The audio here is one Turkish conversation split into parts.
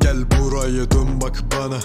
gel buraya dön bak bana.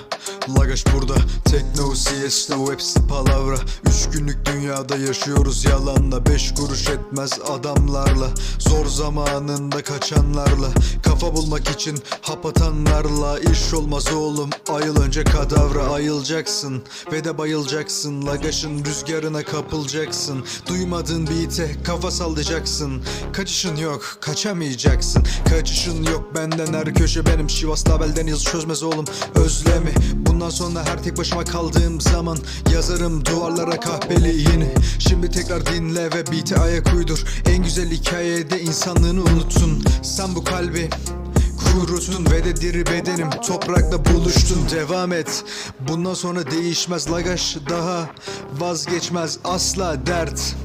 Lagaş burada. Tekno siesta hepsi palavra. Üç günlük dünyada yaşıyoruz yalanla. Beş kuruş etmez adamlarla. Zor zamanında kaçanlarla. Kafa bulmak için hap atanlarla. İş olmaz oğlum. Ayıl önce kadavra. Ayılacaksın Ve de bayılacaksın. Lagaşın rüzgarına kapılacaksın. Duymadığın beat'e kafa sallayacaksın. Kaçışın yok kaçamayacaksın. Kaçışın yok. Benden her köşe benim Şivas'ta belden yazı çözmez oğlum özlemi Bundan sonra her tek başıma kaldığım zaman Yazarım duvarlara kahveli yeni. Şimdi tekrar dinle ve beat'e ayak uydur. En güzel hikayede insanlığını unuttun Sen bu kalbi Kurutun ve de diri bedenim. Toprakla buluştun devam et. Bundan sonra değişmez lagaş daha Vazgeçmez asla dert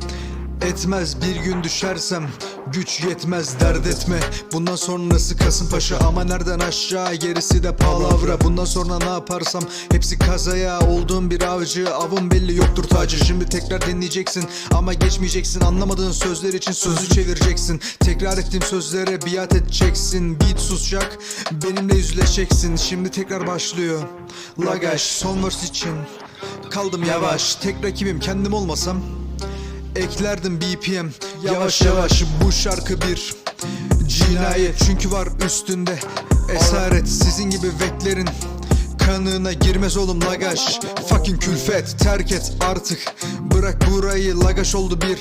Etmez bir gün düşersem Güç yetmez dert etme. Bundan sonrası Kasımpaşa ama nereden aşağı? Gerisi de palavra. Bundan sonra ne yaparsam? Hepsi kazaya. Olduğum bir avcı avım belli yoktur tacı. Şimdi tekrar dinleyeceksin ama geçmeyeceksin. Anlamadığın sözler için sözü çevireceksin. Tekrar ettiğim sözlere biat edeceksin. Beat susacak benimle yüzleşeceksin. Şimdi tekrar başlıyor. Lagaş son verse için. Kaldım yavaş. Tek rakibim kendim olmasam Eklerdim BPM Yavaş. yavaş bu şarkı bir Cinayet. Çünkü var üstünde Esaret. Sizin gibi veklerin Kanına girmez oğlum lagaş. Fucking külfet terk et artık. Bırak burayı lagaş oldu bir.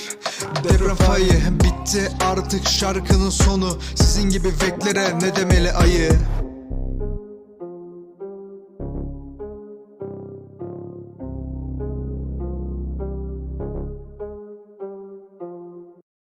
Deprem fayı bitti artık. Şarkının sonu Sizin gibi veklere ne demeli ayı